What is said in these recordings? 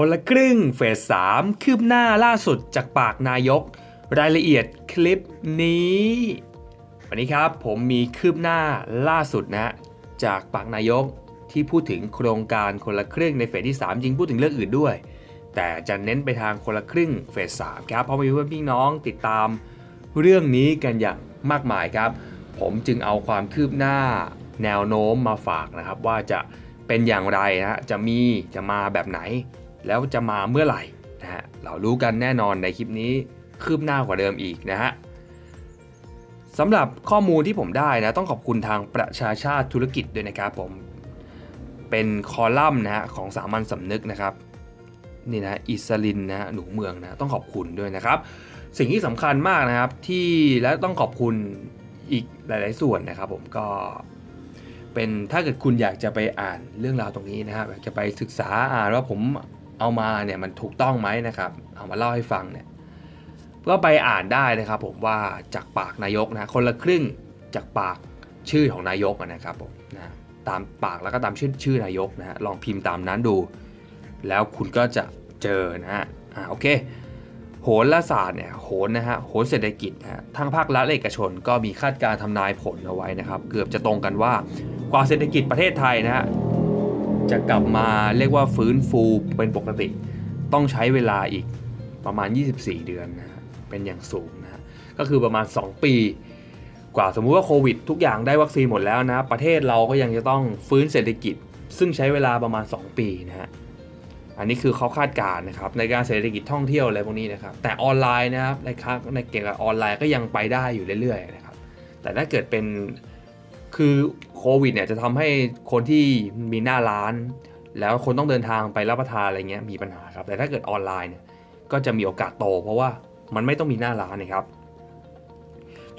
คนละครึ่งเฟส 3 คืบหน้าล่าสุดจากปากนายก รายละเอียดคลิปนี้ วันนี้ครับผมมีคืบหน้าล่าสุดนะจากปากนายกที่พูดถึงโครงการคนละครึ่งในเฟสที่ 3 จริงพูดถึงเรื่องอื่นด้วย แต่จะเน้นไปทางคนละครึ่งเฟส 3 ครับ เพราะมีเพื่อนพี่น้องติดตามเรื่องนี้กันอย่างมากมายครับ ผมจึงเอาความคืบหน้าแนวโน้มมาฝากนะครับ ว่าจะเป็นอย่างไรนะฮะจะมีจะมาแบบไหน แล้วจะมาเมื่อไหร่นะฮะเรารู้กันแน่นอนในคลิปนี้คืบหน้ากว่าเดิมอีกนะฮะสำหรับข้อมูลที่ผมได้นะต้องขอบคุณทางประชาชาติธุรกิจด้วยนะครับผมเป็นคอลัมน์นะฮะของสามัญสำนึกนะครับนี่นะอิสลินนะหนูเมืองนะต้องขอบคุณด้วยนะครับ สิ่งที่สำคัญมากนะครับที่และต้องขอบคุณอีกหลาย ๆ ส่วนนะครับ ผมก็เป็นถ้าเกิดคุณอยากจะไปอ่านเรื่องราวตรงนี้นะครับอยากจะไปศึกษาอ่านว่าผม เอามาเนี่ยมันถูกต้องไหมนะครับ เอามาเล่าให้ฟังเนี่ยก็ไปอ่านได้นะครับ ผมว่าจากปากนายกนะคนละครึ่งจากปากชื่อของนายกนะครับผมนะตามปากแล้วก็ตามชื่อชื่อนายกนะฮะลองพิมพ์ตามนั้นดู แล้วคุณก็จะเจอนะฮะอ่าโอเคโหราศาสตร์เนี่ยโหนนะฮะโหนเศรษฐกิจนะฮะทั้งภาครัฐและเอกชนก็มีคาดการณ์ทำนายผลเอาไว้นะครับ เกือบจะตรงกันว่ากว่าเศรษฐกิจประเทศไทยนะฮะ จะกลับมาเรียกว่าฟื้นฟูเป็นปกติ ต้องใช้เวลาอีกประมาณ 24 เดือนนะฮะเป็นอย่างสูงนะฮะก็คือประมาณ 2 ปี กว่าสมมุติว่าโควิด ทุกอย่างได้วัคซีนหมดแล้วนะ ประเทศเราก็ยังจะต้องฟื้นเศรษฐกิจ ซึ่งใช้เวลาประมาณ 2 ปีนะฮะอันนี้คือเขาคาดการณ์นะครับในการเศรษฐกิจท่องเที่ยวอะไรพวกนี้นะครับแต่ออนไลน์นะครับในค้าในเกี่ยวกับออนไลน์ก็ยังไปได้อยู่เรื่อยๆนะครับแต่ถ้าเกิดเป็น คือโควิดเนี่ยจะทำให้คนที่มีหน้าร้าน แล้วคนต้องเดินทางไปรับประทานอะไรเงี้ยมีปัญหาครับ แต่ถ้าเกิดออนไลน์เนี่ยก็จะมีโอกาสโต เพราะว่ามันไม่ต้องมีหน้าร้านนะครับ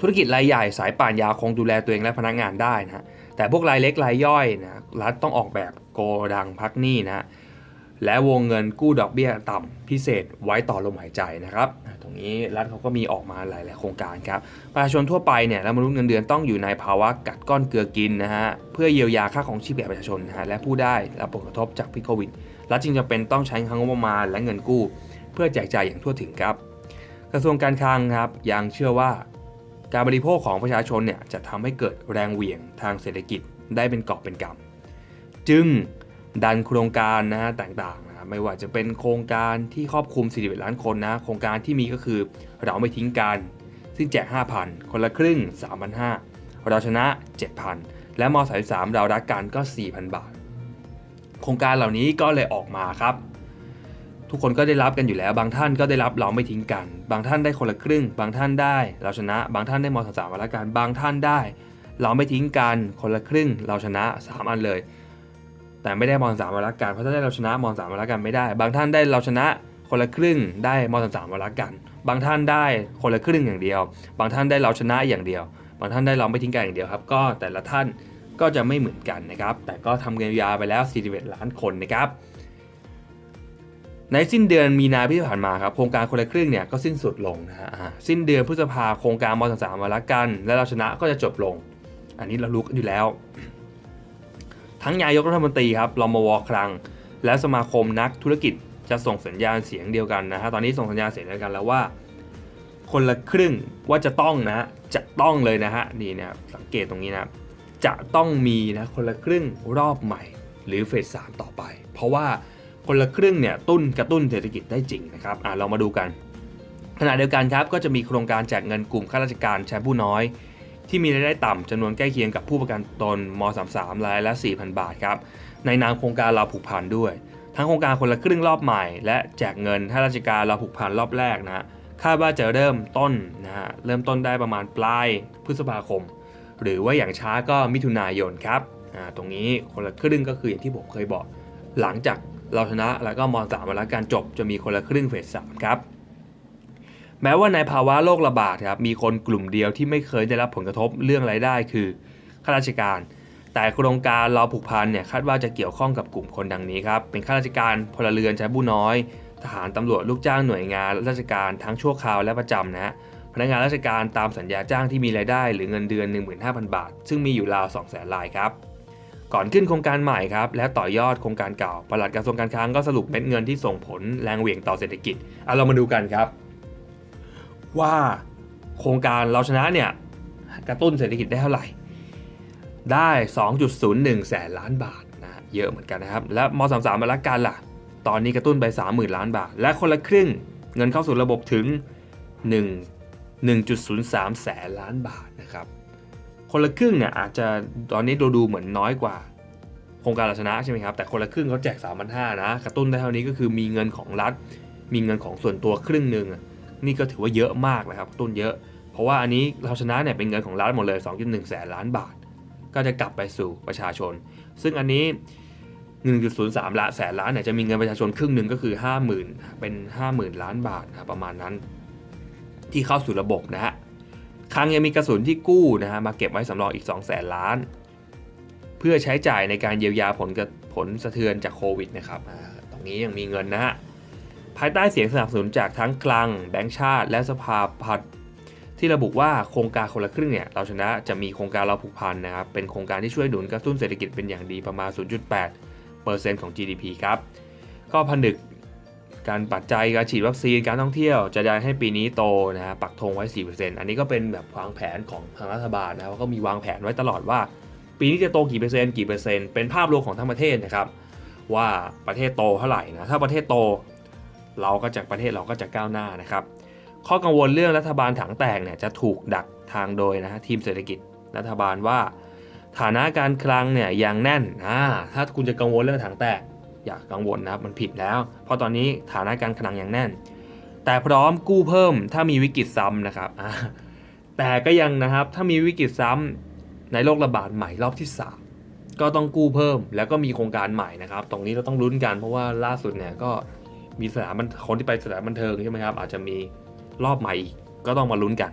ธุรกิจรายใหญ่สายป่านยาวคงดูแลตัวเองและพนักงานได้นะฮะแต่พวกรายเล็กรายย่อยนะรัฐต้องออกแบบโกดังพักหนี้นะฮะ และวงเงินกู้ดอกเบี้ยต่ำพิเศษไว้ต่อลมหายใจนะครับ ตรงนี้รัฐเขาก็มีออกมาหลาย ๆ โครงการครับ ประชาชนทั่วไปเนี่ยและมนุษย์เงินเดือนต้องอยู่ในภาวะกัดก้อนเกลือกินนะฮะ เพื่อเยียวยาค่าของชีพแก่ประชาชนนะฮะและผู้ได้รับผลกระทบจากพิษโควิด รัฐจึงจำเป็นต้องใช้ทั้งงบประมาณและเงินกู้ เพื่อแจกจ่ายอย่างทั่วถึงครับ กระทรวงการคลังครับยังเชื่อว่า การบริโภคของประชาชนเนี่ยจะทำให้เกิดแรงเหวี่ยงทางเศรษฐกิจได้เป็นกอบเป็นกำจึง ดันโครงการนะฮะต่างๆนะไม่ว่าจะเป็นโครงการที่ครอบคลุม41ล้านคนนะโครงการที่มีก็คือเราไม่ทิ้งกัน ซึ่งแจก 5,000 คนละครึ่ง 3,500เราชนะ 7,000 และม33เรารักกันก็ 4,000 บาท โครงการเหล่านี้ก็เลยออกมาครับ ทุกคนก็ได้รับกันอยู่แล้ว บางท่านก็ได้รับเราไม่ทิ้งกัน บางท่านได้คนละครึ่ง บางท่านได้ เราชนะ บางท่านได้มสสามมาละกันบางท่านได้ เราไม่ทิ้งกันคนละครึ่ง เราชนะ 3 อันเลย แต่ไม่ได้มสามมาละกัน เพราะถ้าได้เราชนะมสามมาละกันไม่ได้ บางท่านได้เราชนะคนละครึ่งได้มสสามมาละกัน บางท่านได้คนละครึ่งอย่างเดียว บางท่านได้เราชนะอย่างเดียว บางท่านได้เราไม่ทิ้งกันอย่างเดียวครับ ก็แต่ละท่านก็จะไม่เหมือนกันนะครับ แต่ก็ทำเงินยาไปแล้ว 41 ล้านคนนะครับ ในสิ้นเดือนมีนาที่ผ่านมาครับ โครงการคนละครึ่งเนี่ยก็สิ้นสุดลงนะฮะ สิ้นเดือนพฤษภาโครงการมอสามมาละกัน และเราชนะก็จะจบลง อันนี้เรารู้กันอยู่แล้ว ทั้งนายกรัฐมนตรีครับรมวคลัง และสมาคมนักธุรกิจจะส่งสัญญาณเสียงเดียวกันนะฮะตอนนี้ส่งสัญญาณเสียงเดียวกันแล้วว่า คนละครึ่งว่าจะต้องนะฮะจะต้องเลยนะฮะนี่นะครับสังเกตตรงนี้นะจะต้องมีนะคนละครึ่งรอบใหม่ หรือเฟสสามต่อไป เพราะว่าคนละครึ่งเนี่ยตุ้นกระตุ้นเศรษฐกิจได้จริงนะครับอ่าเรามาดูกันขณะเดียวกันครับก็จะมีโครงการแจกเงินกลุ่มข้าราชการชั้นผู้น้อย ที่มีรายได้ต่ำจำนวนใกล้เคียงกับผู้ประกันตนม .33 รายละ 4,000 บาทครับ ในนามโครงการเราผูกพันด้วย ทั้งโครงการคนละครึ่งรอบใหม่ และแจกเงินให้ราชการเราผูกพันรอบแรกนะคาดว่าจะเริ่มต้นนะฮะเริ่มต้นได้ประมาณปลายพฤษภาคม หรือว่าอย่างช้าก็มิถุนายนครับอ่าตรงนี้คนละครึ่งก็คืออย่างที่ผมเคยบอก หลังจากเราชนะแล้วก็ม .3 มาแล้วการจบจะมีคนละครึ่งเฟส3ครับ แม้ว่าในภาวะโรคระบาดครับมีคนกลุ่มเดียวที่ไม่เคยได้รับผลกระทบเรื่องรายได้คือข้าราชการ แต่โครงการเราผูกพันเนี่ยคาดว่าจะเกี่ยวข้องกับกลุ่มคนดังนี้ครับเป็นข้าราชการพลเรือนชั้นผู้น้อย ทหารตำรวจลูกจ้างหน่วยงานราชการทั้งชั่วคราวและประจำนะฮะพนักงานราชการตามสัญญาจ้างที่มีรายได้หรือเงินเดือน 15,000 บาท ซึ่งมีอยู่ราว 200,000รายครับก่อนขึ้นโครงการใหม่ครับและต่อยอดโครงการเก่าปลัดกระทรวงการคลังก็สรุปเม็ดเงินที่ส่งผลแรงเหวี่ยงต่อเศรษฐกิจเอาเรามาดูกันครับ ว่าโครงการเราชนะเนี่ยกระตุ้นเศรษฐกิจได้เท่าไหร่ ได้ 2.01 แสนล้านบาทนะเยอะเหมือนกันนะครับ และม33มาละกันล่ะ ตอนนี้กระตุ้นไป 30,000 ล้านบาท และคนละครึ่งเงินเข้าสู่ระบบถึง 1 1.03 แสนล้านบาทนะครับ คนละครึ่งเนี่ยอาจจะตอนนี้ดูดูเหมือนน้อยกว่าโครงการเราชนะใช่ไหมครับ แต่คนละครึ่งเขาแจก 3,500นะ กระตุ้นได้เท่านี้ก็คือมีเงินของรัฐ มีเงินของส่วนตัวครึ่งหนึ่งอะ นี่ก็ถือว่าเยอะมากนะครับตุ้นเยอะ เพราะว่าอันนี้เราชนะเนี่ยเป็นเงินของรัฐหมดเลย 2.1 แสนล้านบาท ก็จะกลับไปสู่ประชาชน ซึ่งอันนี้ 1.03ละแสนล้านเนี่ยจะมีเงินประชาชนครึ่งหนึ่งก็คือ 50,000 เป็น 50,000 ล้านบาทนะรประมาณนั้น ที่เข้าสู่ระบบนะฮะครั้งยังมีกระสุนที่กู้นะฮะมาเก็บไว้สำรองอีก2แสนล้าน เพื่อใช้จ่ายในการเยียวยาผลกระผลสะเทือนจากโควิดนะครับตรงนี้ยังมีเงินนะฮะ ภายใต้เสียงสนับสนุนจากทั้งคลังแบงก์ชาติ และสภาพัฒน์ที่ระบุว่าโครงการคนละครึ่งเนี่ยเราชนะจะมีโครงการเราผูกพันนะครับเป็นโครงการที่ช่วยหนุนกระตุ้นเศรษฐกิจเป็นอย่างดีประมาณ 0.8%ของ GDP ครับก็ผนึกการปัจจัยการฉีดวัคซีนการท่องเที่ยว จะได้ให้ปีนี้โตนะฮะปักธงไว้ 4%อันนี้ก็เป็นแบบวางแผนของทางรัฐบาลนะครับก็มีวางแผนไว้ตลอดว่า ปีนี้จะโตกี่เปอร์เซ็นต์กี่เปอร์เซ็นต์เป็นภาพรวมของทั้งประเทศนะครับว่าประเทศโตเท่าไหร่นะถ้าประเทศโต เราก็จะประเทศเราก็จะก้าวหน้านะครับ ข้อกังวลเรื่องรัฐบาลถังแตกเนี่ยจะถูกดักทางโดยนะฮะทีมเศรษฐกิจรัฐบาลว่า ฐานะการคลังเนี่ยยังแน่นอ่าถ้าคุณจะกังวลเรื่องถังแตก อย่ากังวลนะครับมันผิดแล้ว เพราะตอนนี้ฐานะการคลังยังแน่น แต่พร้อมกู้เพิ่มถ้ามีวิกฤตซ้ำนะครับแต่ก็ยังนะครับถ้ามีวิกฤตซ้ำในโรคระบาดใหม่รอบที่สามก็ต้องกู้เพิ่มแล้วก็มีโครงการใหม่นะครับ ตรงนี้เราต้องลุ้นกันเพราะว่าล่าสุดเนี่ยก็ มีสถานบันคนที่ไปสถานบันเทิงใช่ไหมครับอาจจะมีรอบใหม่อีกก็ต้องมาลุ้นกัน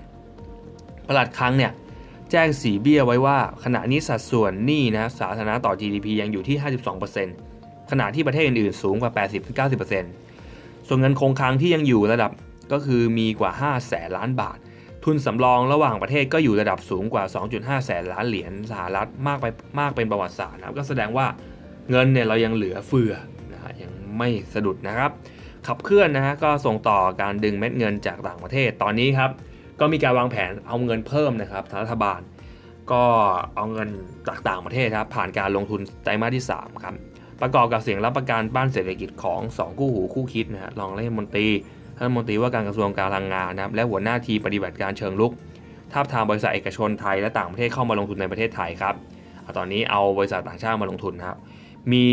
ประหลัดครั้งเนี่ยแจ้งสีเบี้ยไว้ว่าขณะนี้สัดส่วนหนี้นะสาธารณะต่อ GDP ยังอยู่ที่ 52%ขณะที่ประเทศอื่นๆ สูงกว่า 80-90%ส่วนเงินคงคลังที่ยังอยู่ระดับก็คือมีกว่า 5 แสนล้านบาท ทุนสำรองระหว่างประเทศก็อยู่ระดับสูงกว่า 2.5 แสนล้านเหรียญสหรัฐมากไปมากเป็นประวัติศาสตร์นะครับก็แสดงว่าเงินเนี่ยเรายังเหลือเฟือนะฮะยังไม่สะดุดนะครับ ขับเคลื่อนนะฮะก็ส่งต่อการดึงเม็ดเงินจากต่างประเทศ ตอนนี้ครับก็มีการวางแผนเอาเงินเพิ่มนะครับรัฐบาล ก็เอาเงินจากต่างประเทศครับผ่านการลงทุนไตรมาสที่3ครับประกอบกับเสียงรับประกันบ้านเศรษฐกิจของ2คู่หูคู่คิดนะฮะรองรัฐมนตรีรัฐมนตรีว่าการกระทรวงการพลังงานนะครับและหัวหน้าทีปฏิบัติการเชิงลุกทาบทามบริษัทเอกชนไทยและต่างประเทศเข้ามาลงทุนในประเทศไทยครับตอนนี้เอาบริษัทต่างชาติมาลงทุนนะครับมี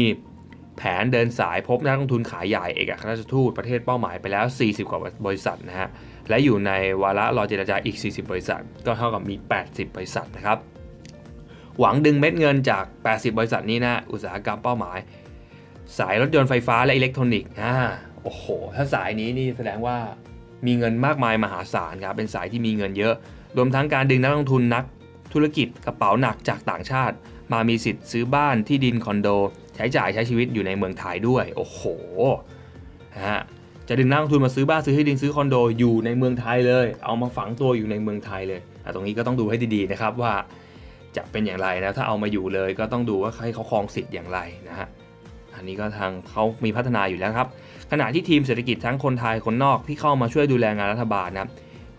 แผนเดินสายพบนักลงทุนขายใหญ่เอกอัครราชทูตประเทศเป้าหมายไปแล้ว 40 กว่าบริษัทนะฮะ และอยู่ในวาระรอเจรจาอีก 40 บริษัท ก็เท่ากับมี 80 บริษัทนะครับ หวังดึงเม็ดเงินจาก 80 บริษัทนี้นะอุตสาหกรรมเป้าหมาย สายรถยนต์ไฟฟ้าและอิเล็กทรอนิกส์อ่าโอ้โห ถ้าสายนี้นี่แสดงว่ามีเงินมากมายมหาศาลครับ เป็นสายที่มีเงินเยอะ รวมทั้งการดึงนักลงทุนนักธุรกิจกระเป๋าหนักจากต่างชาติ มามีสิทธิ์ซื้อบ้านที่ดินคอนโด ใช้จ่ายใช้ชีวิตอยู่ในเมืองไทยด้วย โอ้โหฮะจะดึงนักลงทุนมาซื้อบ้านซื้อที่ดินซื้อคอนโดอยู่ในเมืองไทยเลย เอามาฝังตัวอยู่ในเมืองไทยเลยตรงนี้ก็ต้องดูให้ดีๆนะครับว่าจะเป็นอย่างไรนะถ้าเอามาอยู่เลยก็ต้องดูว่าให้เขาครองสิทธิ์อย่างไรนะฮะอันนี้ก็ทางเขามีพัฒนาอยู่แล้วครับขณะที่ทีมเศรษฐกิจทั้งคนไทยคนนอกที่เข้ามาช่วยดูแลงานรัฐบาลนะ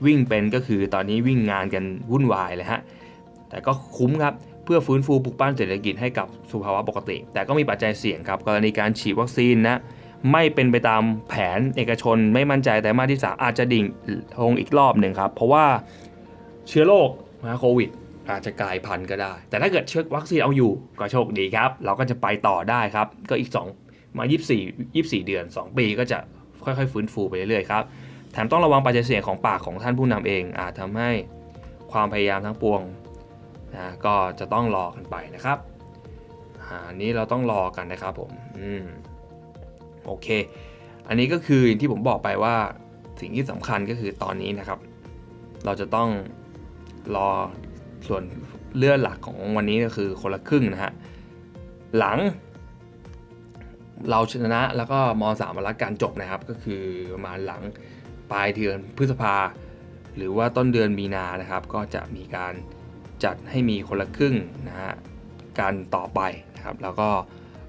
วิ่งเป็นก็คือตอนนี้วิ่งงานกันวุ่นวายเลยฮะแต่ก็คุ้มครับ เพื่อฟื้นฟูปลุกปั้นเศรษฐกิจให้กับสุภาวะปกติ แต่ก็มีปัจจัยเสี่ยงครับกรณีการฉีดวัคซีนนะไม่เป็นไปตามแผนเอกชนไม่มั่นใจแต่มาที่สามอาจจะดิ่งลงอีกรอบหนึ่งครับ เพราะว่าเชื้อโรคนะโควิด อาจจะกลายพันธุ์ก็ได้ แต่ถ้าเกิดเชื้อวัคซีนเอาอยู่ก็โชคดีครับ เราก็จะไปต่อได้ครับ ก็อีก 2 มา 24 24 เดือน 2 ปีก็จะค่อยๆ ฟื้นฟูไปเรื่อยๆครับแถมต้องระวังปัจจัยเสี่ยงของปากของท่านผู้นำเองอาจทำให้ความพยายามทั้งปวง นะก็จะต้องรอกันไปนะครับอันนี้เราต้องรอกันนะครับผมอืมโอเค อันนี้ก็คืออย่างที่ผมบอกไปว่าสิ่งที่สำคัญก็คือตอนนี้นะครับ เราจะต้องรอส่วนเลื่อนหลักของวันนี้ก็คือคนละครึ่งนะฮะหลัง เราชนะแล้วก็มสามมาละการจบนะครับ ก็คือประมาณหลังปลายเดือนพฤษภาหรือว่าต้นเดือนมีนานะครับ ก็จะมีการ จัดให้มีคนละครึ่งนะฮะการต่อไปนะครับ แล้วก็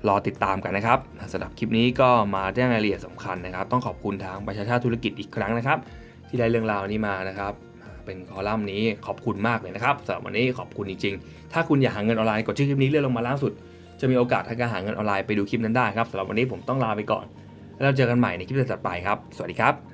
รอติดตามกันนะครับสำหรับคลิปนี้ก็มาแจ้งรายละเอียดสำคัญนะครับ ต้องขอบคุณทางประชาชาติธุรกิจอีกครั้งนะครับ ที่ได้เรื่องราวนี้มานะครับ เป็นคอลัมน์นี้ขอบคุณมากเลยนะครับสำหรับวันนี้ขอบคุณจริงๆ ถ้าคุณอยากหาเงินออนไลน์กดชื่อคลิปนี้เลื่อนลงมาล่าสุด จะมีโอกาสทางการหาเงินออนไลน์ไปดูคลิปนั้นได้ครับสำหรับวันนี้ผมต้องลาไปก่อน แล้วเจอกันใหม่ในคลิปถัดไปครับ สวัสดีครับ